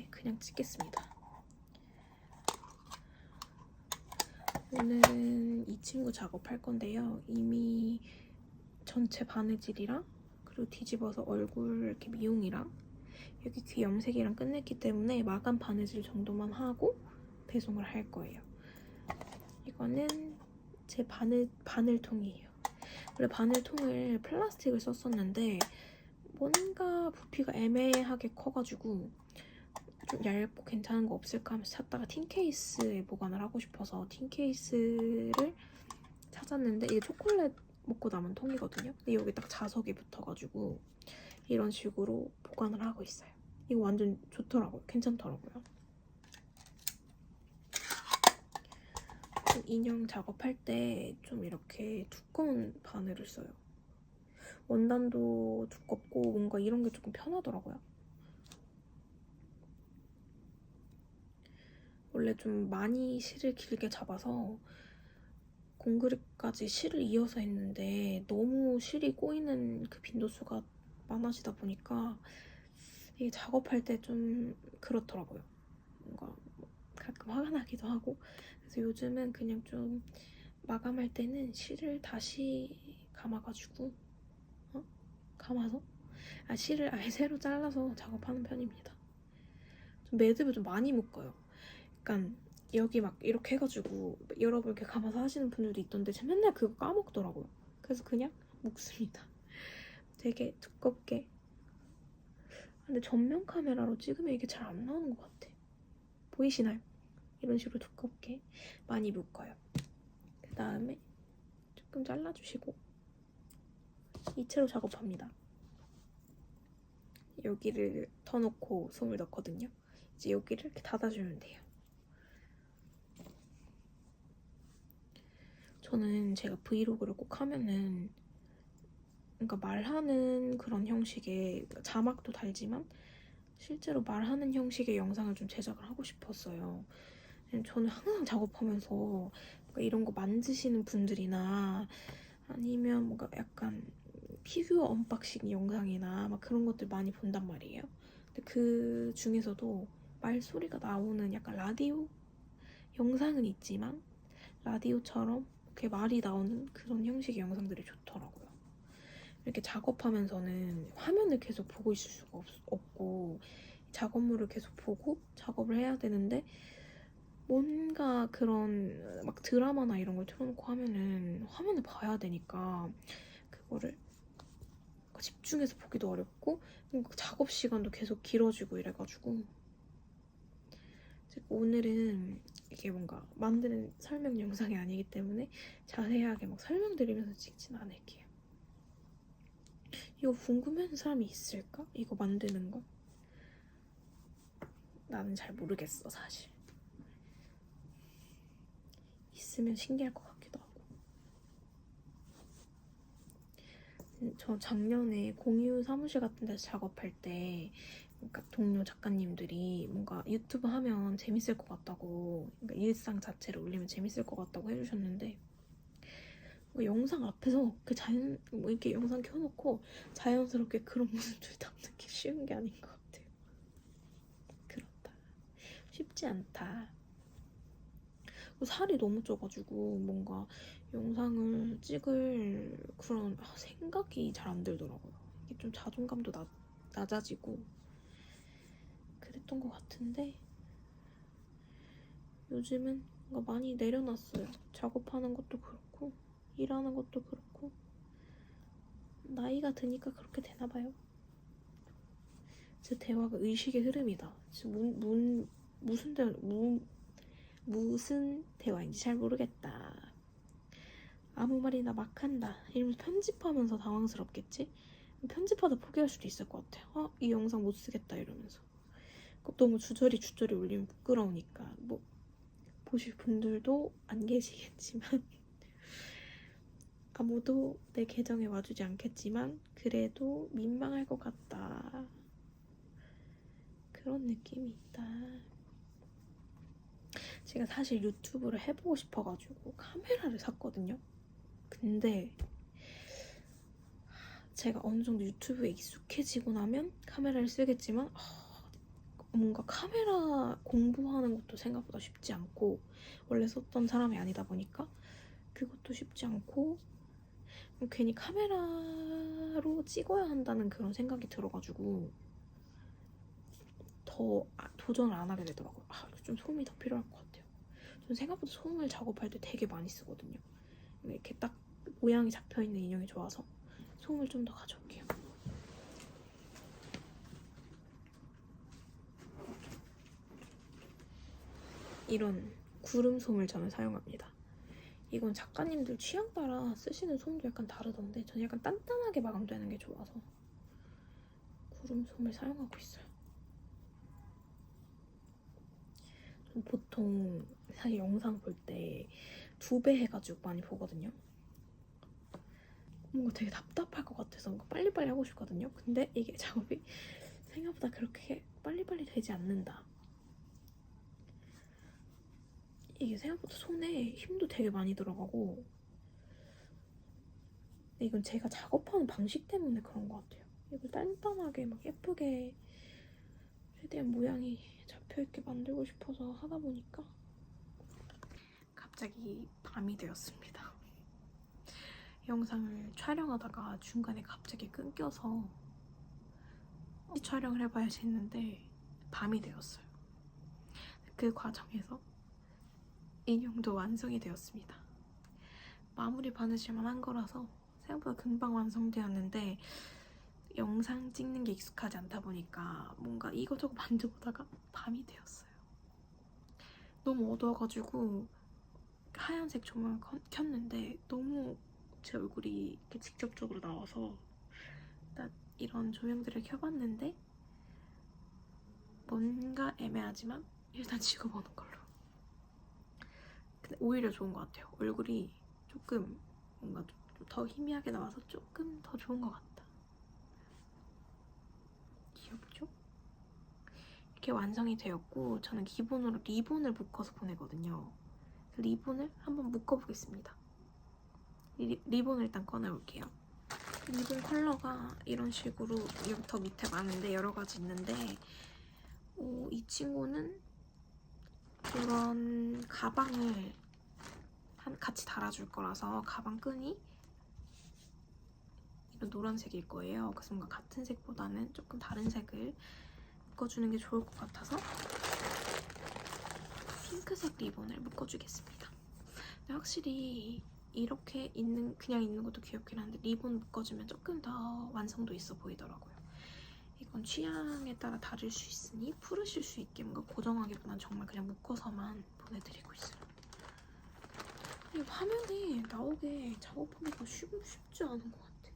때문에 그냥 찍겠습니다. 오늘은 이 친구 작업할 건데요. 이미 전체 바느질이랑 그리고 뒤집어서 얼굴 이렇게 미용이랑 여기 귀 염색이랑 끝냈기 때문에 마감 바느질 정도만 하고 배송을 할 거예요. 이거는 제 바늘, 바늘통이에요. 원래 바늘통을 플라스틱을 썼었는데 뭔가 부피가 애매하게 커가지고 좀 얇고 괜찮은 거 없을까 하면서 찾다가 틴 케이스에 보관을 하고 싶어서 틴 케이스를 찾았는데 이게 초콜릿 먹고 남은 통이거든요. 근데 여기 딱 자석이 붙어가지고 이런 식으로 보관을 하고 있어요. 이거 완전 좋더라고요. 괜찮더라고요. 좀 인형 작업할 때 좀 이렇게 두꺼운 바늘을 써요. 원단도 두껍고 뭔가 이런 게 조금 편하더라고요. 원래 좀 많이 실을 길게 잡아서 공그립까지 실을 이어서 했는데 너무 실이 꼬이는 그 빈도수가 많아지다 보니까 이게 작업할 때 좀 그렇더라고요. 뭔가 가끔 화가 나기도 하고 그래서 요즘은 그냥 좀 마감할 때는 실을 다시 감아가지고 어? 감아서 아 실을 아예 새로 잘라서 작업하는 편입니다. 좀 매듭을 좀 많이 묶어요. 약간 여기 막 이렇게 해가지고 여러분 이렇게 감아서 하시는 분들도 있던데 제가 맨날 그거 까먹더라고요. 그래서 그냥 묶습니다. 되게 두껍게. 근데 전면 카메라로 찍으면 이게 잘 안 나오는 것 같아. 보이시나요? 이런 식으로 두껍게 많이 묶어요. 그 다음에 조금 잘라주시고 이 채로 작업합니다. 여기를 터놓고 솜을 넣거든요. 이제 여기를 이렇게 닫아주면 돼요. 저는 제가 브이로그를 꼭 하면은 그러니까 말하는 그런 형식의 자막도 달지만 실제로 말하는 형식의 영상을 좀 제작을 하고 싶었어요. 저는 항상 작업하면서 뭔가 이런 거 만드시는 분들이나 아니면 뭔가 약간 피규어 언박싱 영상이나 막 그런 것들 많이 본단 말이에요. 근데 그 중에서도 말소리가 나오는 약간 라디오 영상은 있지만 라디오처럼 이렇게 말이 나오는 그런 형식의 영상들이 좋더라고요. 이렇게 작업하면서는 화면을 계속 보고 있을 수가 없, 없고 작업물을 계속 보고 작업을 해야 되는데 뭔가 그런 막 드라마나 이런 걸 틀어놓고 하면은 화면을 봐야 되니까 그거를 집중해서 보기도 어렵고 작업 시간도 계속 길어지고 이래가지고 오늘은 이게 뭔가 만드는 설명 영상이 아니기 때문에 자세하게 막 설명드리면서 찍진 않을게요. 이거 궁금해하는 사람이 있을까? 이거 만드는 거? 나는 잘 모르겠어 사실. 있으면 신기할 것 같기도 하고. 음, 저 작년에 공유 사무실 같은 데서 작업할 때 그러니까 동료 작가님들이 뭔가 유튜브 하면 재밌을 것 같다고 그러니까 일상 자체를 올리면 재밌을 것 같다고 해주셨는데 뭐 영상 앞에서 그 자연 뭐 이렇게 영상 켜놓고 자연스럽게 그런 모습들 담는 게 쉬운 게 아닌 것 같아요. 그렇다. 쉽지 않다. 살이 너무 쪄가지고 뭔가 영상을 찍을 그런 아, 생각이 잘 안 들더라고요. 이게 좀 자존감도 낮, 낮아지고 그랬던 것 같은데 요즘은 뭔가 많이 내려놨어요. 작업하는 것도 그렇고 일하는 것도 그렇고 나이가 드니까 그렇게 되나 봐요. 제 대화가 의식의 흐름이다. 지금 문, 문 무슨 대 무, 무슨 대화인지 잘 모르겠다. 아무 말이나 막 한다. 이러면서 편집하면서 당황스럽겠지? 편집하다 포기할 수도 있을 것 같아. 어, 이 영상 못 쓰겠다 이러면서. 너무 주저리 주저리 올리면 부끄러우니까. 뭐 보실 분들도 안 계시겠지만. 아무도 내 계정에 와주지 않겠지만 그래도 민망할 것 같다. 그런 느낌이 있다. 제가 사실 유튜브를 해보고 싶어가지고 카메라를 샀거든요. 근데 제가 어느 정도 유튜브에 익숙해지고 나면 카메라를 쓰겠지만 뭔가 카메라 공부하는 것도 생각보다 쉽지 않고 원래 썼던 사람이 아니다 보니까 그것도 쉽지 않고 괜히 카메라로 찍어야 한다는 그런 생각이 들어가지고 더 아, 도전을 안 하게 되더라고요. 아, 좀 소음이 더 필요할 것 같아요. 전 생각보다 소음을 작업할 때 되게 많이 쓰거든요. 이렇게 딱 모양이 잡혀 있는 인형이 좋아서 소음을 좀 더 가져올게요. 이런 구름 솜을 저는 사용합니다. 이건 작가님들 취향 따라 쓰시는 솜도 약간 다르던데 저는 약간 단단하게 마감되는 게 좋아서 구름 솜을 사용하고 있어요. 전 보통 사실 영상 볼 때 두 배 해가지고 많이 보거든요. 뭔가 되게 답답할 것 같아서 뭔가 빨리빨리 하고 싶거든요. 근데 이게 작업이 생각보다 그렇게 빨리빨리 되지 않는다. 이게 생각보다 손에 힘도 되게 많이 들어가고 근데 이건 제가 작업하는 방식 때문에 그런 것 같아요. 이걸 단단하게 막 예쁘게 최대한 모양이 잡혀있게 만들고 싶어서 하다 보니까 갑자기 밤이 되었습니다. 영상을 촬영하다가 중간에 갑자기 끊겨서 촬영을 해봐야지 했는데 밤이 되었어요. 그 과정에서 인형도 완성이 되었습니다. 마무리 받으실만 한 거라서 생각보다 금방 완성되었는데 영상 찍는 게 익숙하지 않다 보니까 뭔가 이거저거 만져보다가 밤이 되었어요. 너무 어두워가지고 하얀색 조명을 켜- 켰는데 너무 제 얼굴이 이렇게 직접적으로 나와서 이런 조명들을 켜봤는데 뭔가 애매하지만 일단 찍어보는 걸로. 오히려 좋은 것 같아요. 얼굴이 조금 뭔가 좀더 희미하게 나와서 조금 더 좋은 것 같다. 귀엽죠? 이렇게 완성이 되었고 저는 기본으로 리본을 묶어서 보내거든요. 그 리본을 한번 묶어보겠습니다. 리, 리본을 일단 꺼내올게요. 리본 컬러가 이런 식으로 여기부터 밑에 많은데 여러 가지 있는데 어, 이 친구는 그런 가방을 한, 같이 달아줄 거라서 가방 끈이 이런 노란색일 거예요. 그래서 뭔가 같은 색보다는 조금 다른 색을 묶어주는 게 좋을 것 같아서 핑크색 리본을 묶어주겠습니다. 확실히 이렇게 있는 그냥 있는 것도 귀엽긴 한데 리본 묶어주면 조금 더 완성도 있어 보이더라고요. 이건 취향에 따라 다를 수 있으니 풀으실 수 있게 뭔가 고정하기보단 정말 그냥 묶어서만 보내드리고 있어요. 이 화면에 나오게 작업하기가 쉽, 쉽지 않은 것 같아.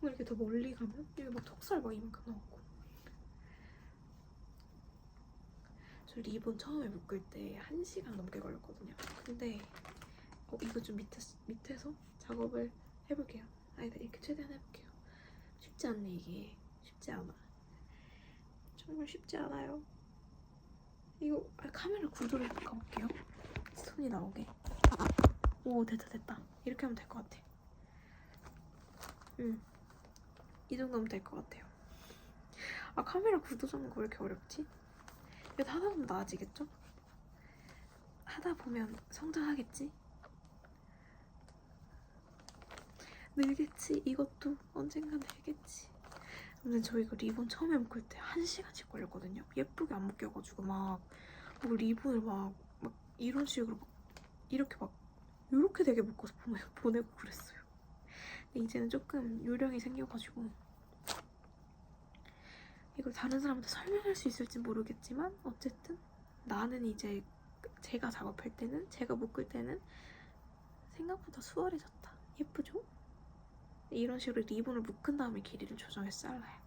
뭐 이렇게 더 멀리 가면 여기 막 턱살 막 이만큼 나오고. 저 리본 처음에 묶을 때 1시간 넘게 걸렸거든요. 근데 어, 이거 좀 밑에, 밑에서 작업을 해볼게요. 아니, 이렇게 최대한 해볼게요. 쉽지 않네, 이게. 쉽지 않아. 정말 쉽지 않아요. 이거 아, 카메라 구도를 바꿔볼게요. 손이 나오게. 오, 됐다, 됐다. 이렇게 하면 될 것 같아. 응. 이 정도면 될 것 같아요. 아, 카메라 구도 잡는 거 왜 이렇게 어렵지? 이거 하다 보면 나아지겠죠? 하다 보면 성장하겠지? 늘겠지? 이것도 언젠가 늘겠지. 근데 저 이거 리본 처음에 묶을 때한 시간씩 걸렸거든요. 예쁘게 안 묶여가지고 막, 막 리본을 막, 막 이런 식으로 막 이렇게 막 이렇게 되게 묶어서 보내, 보내고 그랬어요. 근데 이제는 조금 요령이 생겨가지고 이걸 다른 사람한테 설명할 수 있을지 모르겠지만 어쨌든 나는 이제 제가 작업할 때는 제가 묶을 때는 생각보다 수월해졌다. 예쁘죠? 이런 식으로 리본을 묶은 다음에 길이를 조정해서 잘라요.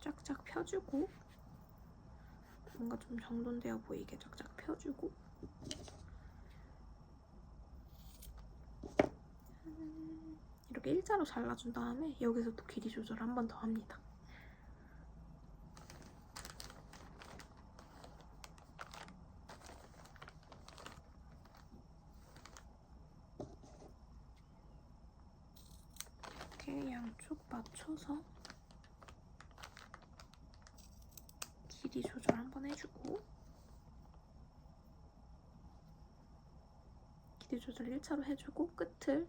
쫙쫙 펴주고 뭔가 좀 정돈되어 보이게 쫙쫙 펴주고 음, 이렇게 일자로 잘라준 다음에 여기서 또 길이 조절을 한 번 더 합니다. 이렇게 양쪽 맞춰서 길이 조절 한번 해주고 길이 조절 1차로 해주고 끝을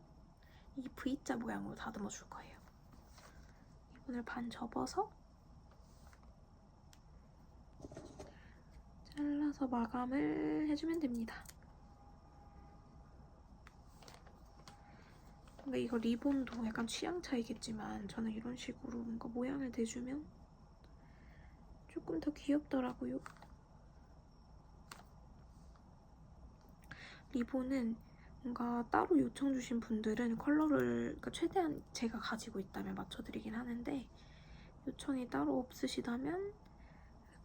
이 V자 모양으로 다듬어 줄 거예요. 리본을 반 접어서 잘라서 마감을 해주면 됩니다. 근데 이거 리본도 약간 취향 차이겠지만 저는 이런 식으로 뭔가 모양을 대주면 조금 더 귀엽더라고요. 리본은 뭔가 따로 요청 주신 분들은 컬러를 그러니까 최대한 제가 가지고 있다면 맞춰드리긴 하는데 요청이 따로 없으시다면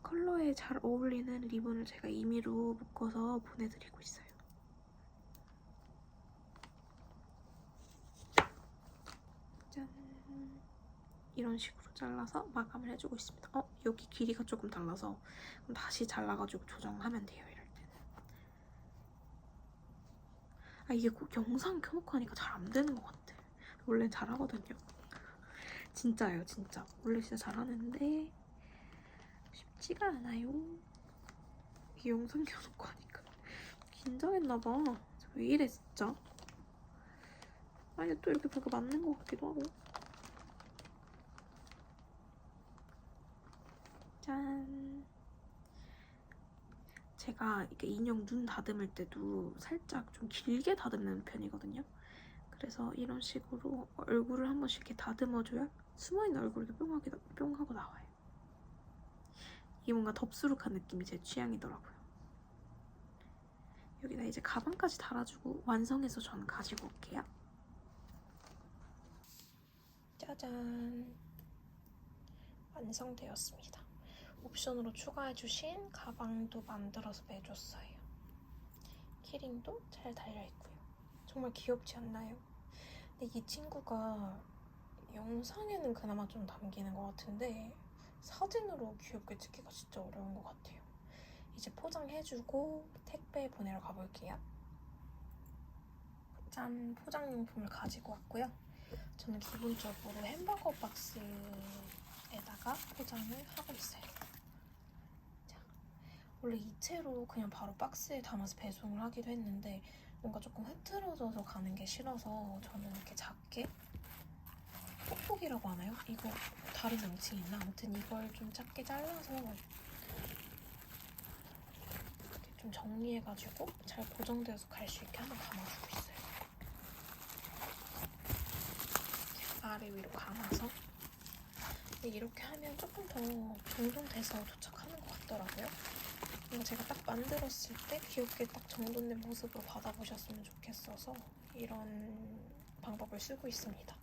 컬러에 잘 어울리는 리본을 제가 임의로 묶어서 보내드리고 있어요. 짠 이런 식으로 잘라서 마감을 해주고 있습니다. 어 여기 길이가 조금 달라서 다시 잘라가지고 조정하면 돼요. 이럴 때는. 아 이게 꼭 영상 켜놓고 하니까 잘 안 되는 것 같아. 원래 잘하거든요. 진짜예요, 진짜. 원래 진짜 잘하는데 쉽지가 않아요. 이게 영상 켜놓고 하니까 긴장했나봐. 왜 이래 진짜. 아니 또 이렇게 보니까 맞는 것 같기도 하고. 짠. 제가 이렇게 인형 눈 다듬을 때도 살짝 좀 길게 다듬는 편이거든요. 그래서 이런 식으로 얼굴을 한 번씩 이렇게 다듬어줘야 숨어있는 얼굴도 뿅하게, 뿅 하고 나와요. 이게 뭔가 덥수룩한 느낌이 제 취향이더라고요. 여기다 이제 가방까지 달아주고 완성해서 저는 가지고 올게요. 짜잔. 완성되었습니다. 옵션으로 추가해주신 가방도 만들어서 매줬어요. 키링도 잘 달려있고요. 정말 귀엽지 않나요? 근데 이 친구가 영상에는 그나마 좀 담기는 것 같은데 사진으로 귀엽게 찍기가 진짜 어려운 것 같아요. 이제 포장해주고 택배 보내러 가볼게요. 짠! 포장용품을 가지고 왔고요. 저는 기본적으로 햄버거 박스에다가 포장을 하고 있어요. 자, 원래 이체로 그냥 바로 박스에 담아서 배송을 하기도 했는데 뭔가 조금 흐트러져서 가는 게 싫어서 저는 이렇게 작게 뽁뽁이라고 하나요? 이거 다른 명칭이 있나? 아무튼 이걸 좀 작게 잘라서 이렇게 좀 정리해가지고 잘 고정되어서 갈 수 있게 한번 감아주고 있어요. 아래 위로 감아서 이렇게 하면 조금 더 정돈돼서 도착하는 것 같더라고요. 뭔가 제가 딱 만들었을 때 귀엽게 딱 정돈된 모습으로 받아보셨으면 좋겠어서 이런 방법을 쓰고 있습니다.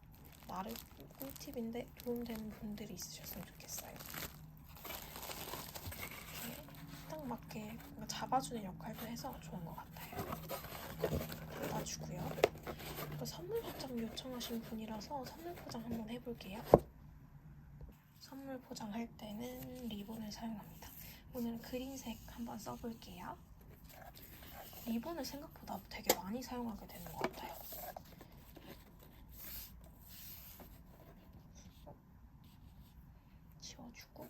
나름 꿀팁인데 도움되는 분들이 있으셨으면 좋겠어요. 이렇게 딱 맞게 잡아주는 역할도 해서 좋은 것 같아요. 닫아주고요. 또 선물 포장 요청하신 분이라서 선물 포장 한번 해볼게요. 선물 포장할 때는 리본을 사용합니다. 오늘은 그린색 한번 써볼게요. 리본을 생각보다 되게 많이 사용하게 되는 것 같아요. 지워주고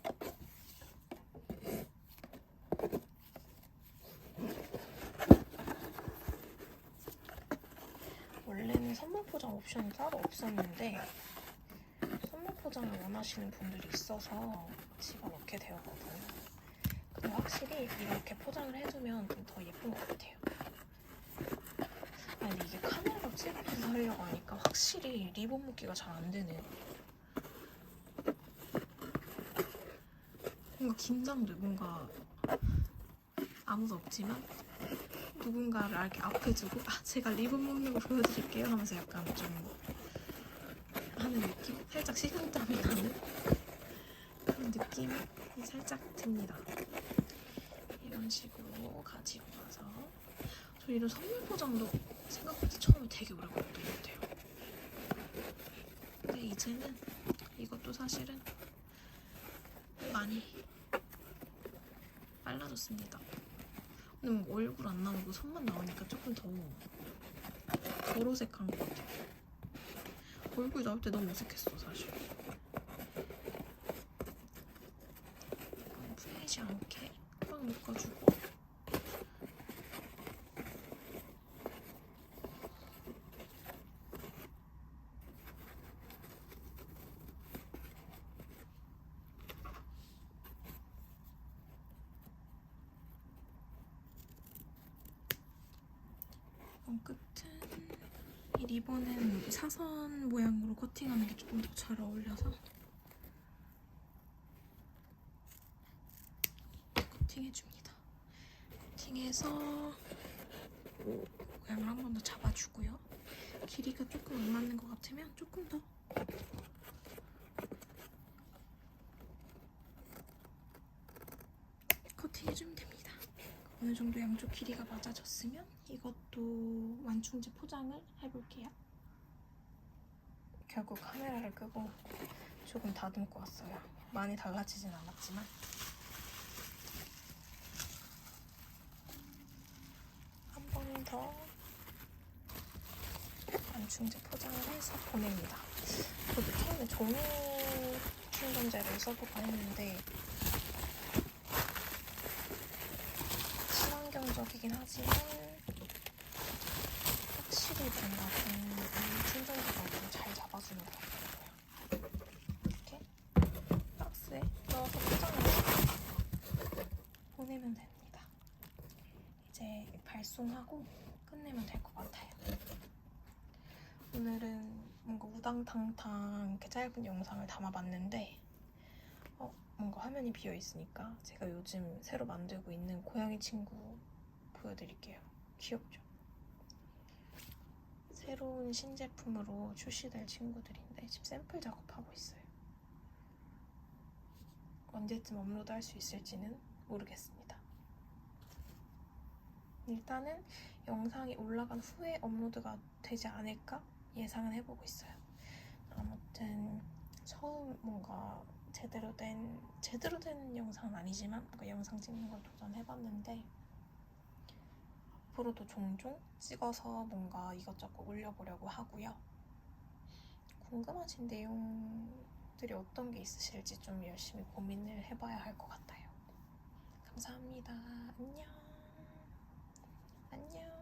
원래는 선물 포장 옵션이 따로 없었는데 선물 포장을 원하시는 분들이 있어서 집어넣게 되었거든요. 확실히 이렇게 포장을 해두면 좀더 예쁜 것 같아요. 아니 이게 카메라로 찍으면서 하려고 하니까 확실히 리본 묶기가 잘 안 되네. 뭔가 긴장돼. 뭔가 아무도 없지만 누군가를 이렇게 앞에 두고 아 제가 리본 묶는 거 보여드릴게요 하면서 약간 좀 하는 느낌? 살짝 식은땀이 나는 느낌이 살짝 듭니다. 이런 식으로 가지고 와서 저 이런 선물 포장도 생각보다 처음에 되게 오래 걸렸던 것 같아요. 근데 이제는 이것도 사실은 많이 빨라졌습니다. 근데 뭐 얼굴 안 나오고 손만 나오니까 조금 더 도로색한 것 같아요. 얼굴 나올 때 너무 어색했어 사실. 이건 묻지 않게 꽉 묶어주고 어, 끝은 이 리본은 사선 모양으로 커팅하는 게 조금 더 잘 어울려서 커팅해줍니다. 커팅해서 모양을 한 번 더 잡아주고요. 길이가 조금 안 맞는 것 같으면 조금 더 커팅해주면 됩니다. 어느 정도 양쪽 길이가 맞아졌으면 이것도 완충제 포장을 해볼게요. 결국 카메라를 끄고 조금 다듬고 왔어요. 많이 달라지진 않았지만 더 완충제 포장을 해서 보냅니다. 저도 처음에 종이 충전재를 써보고 했는데 친환경적이긴 하지만 확실히 뭔가 이 충전기가 좀잘 잡아주는 것 같아요. 이렇게 박스에 넣어서 포장을 해서 보내면 됩니다. 이제 발송하고 끝내면 될 것 같아요. 오늘은 뭔가 우당탕탕 이렇게 짧은 영상을 담아봤는데 어, 뭔가 화면이 비어 있으니까 제가 요즘 새로 만들고 있는 고양이 친구 보여드릴게요. 귀엽죠? 새로운 신제품으로 출시될 친구들인데 지금 샘플 작업하고 있어요. 언제쯤 업로드 할 수 있을지는 모르겠습니다. 일단은 영상이 올라간 후에 업로드가 되지 않을까 예상은 해보고 있어요. 아무튼 처음 뭔가 제대로 된 제대로 된 영상은 아니지만 뭔가 영상 찍는 걸 도전해봤는데 앞으로도 종종 찍어서 뭔가 이것저것 올려보려고 하고요. 궁금하신 내용들이 어떤 게 있으실지 좀 열심히 고민을 해봐야 할 것 같아요. 감사합니다. 안녕. 안녕.